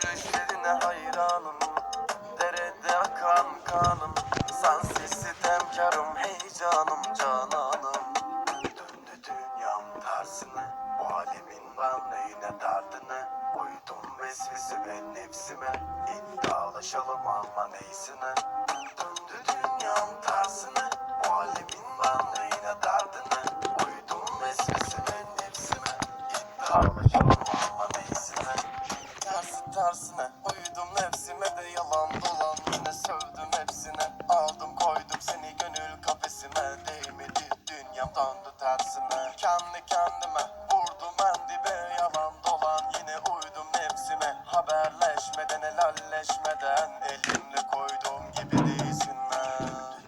Gülüşlerine hayranım. Derede akan kanım. Sensiz sitemkarım heyecanım cananım. Döndü dünyam tersine Bu alemin ben neyine derdine. Uydum vesvese ve nefsime. İddialaşalım ama neysine Döndü dünyam tersine Bu alemin ben neyine derdine. Uydum vesvese ve nefsime. İddialaşalım tersine uydum nefsime de yalan dolan Yine sövdüm hepsine. Aldım koydum seni gönül kafesime. Değmedi dünyam döndü tersine. Kendi kendime vurdum en dibe. Yalan dolan Yine uydum nefsime. Haberleşmeden helalleşmeden Elimle koyduğum gibi değilsin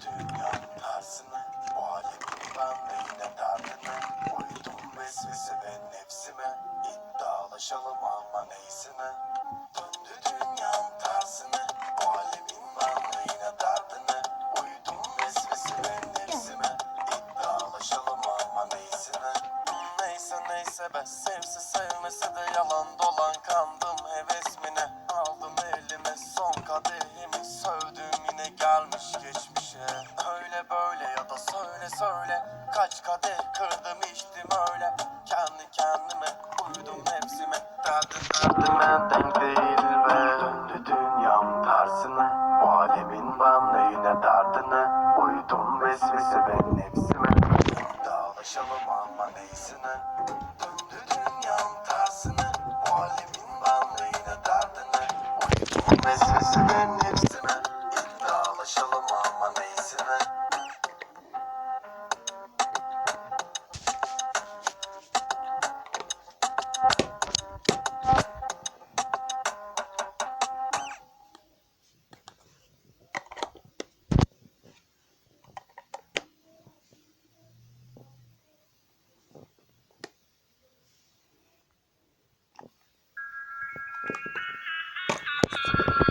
dünyam tersine. Bu alemin ben de yine derdine Uydum vesvese ve nefsime. İddialaşalım ama neysine Be sevse sevmese de yalan dolan kandım hevesmine Aldım elime son kadehimi sövdüm yine gelmiş geçmişe. Öyle böyle ya da söyle söyle Kaç kadeh kırdım içtim öyle. Kendi kendime uydum nefsime Derdim derdime denk değil be Döndü dünyam tersine. Bu alemin ben de yine derdine Uydum vesvese ve nefsime Dağlaşalım ama neysine